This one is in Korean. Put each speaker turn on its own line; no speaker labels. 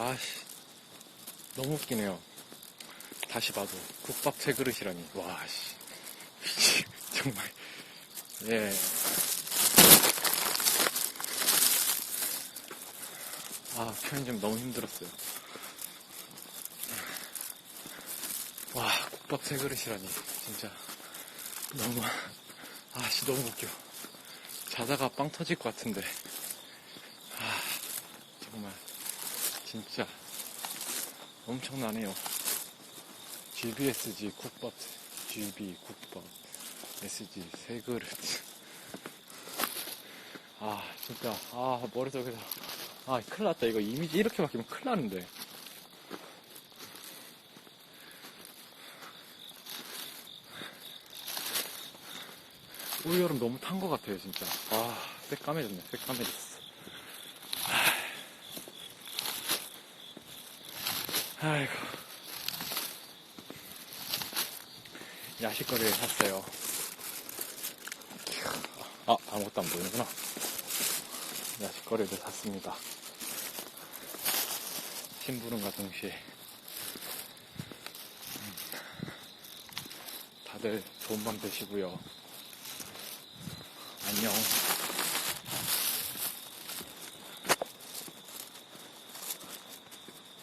아씨. 너무 웃기네요. 다시 봐도 국밥 세 그릇이라니. 와, 씨. 미치, 정말. 예. 아, 편의점 너무 힘들었어요. 와, 국밥 세 그릇이라니. 진짜. 너무, 아씨, 너무 웃겨. 자다가 빵 터질 것 같은데. 아, 정말. 진짜. 엄청나네요. GBSG 국밥, GB 국밥, SG 세 그릇. 아, 진짜. 아, 머릿속에서. 아, 큰일 났다. 이거 이미지 이렇게 바뀌면 큰일 나는데. 올 여름 너무 탄 것 같아요, 진짜. 아, 새까매졌네, 새까매졌어. 아. 아이고. 야식거리를 샀어요. 아, 아무것도 안 보이는구나. 야식거리를 샀습니다. 심부름과 동시에. 음. 다들 좋은 밤 되시고요. 안녕.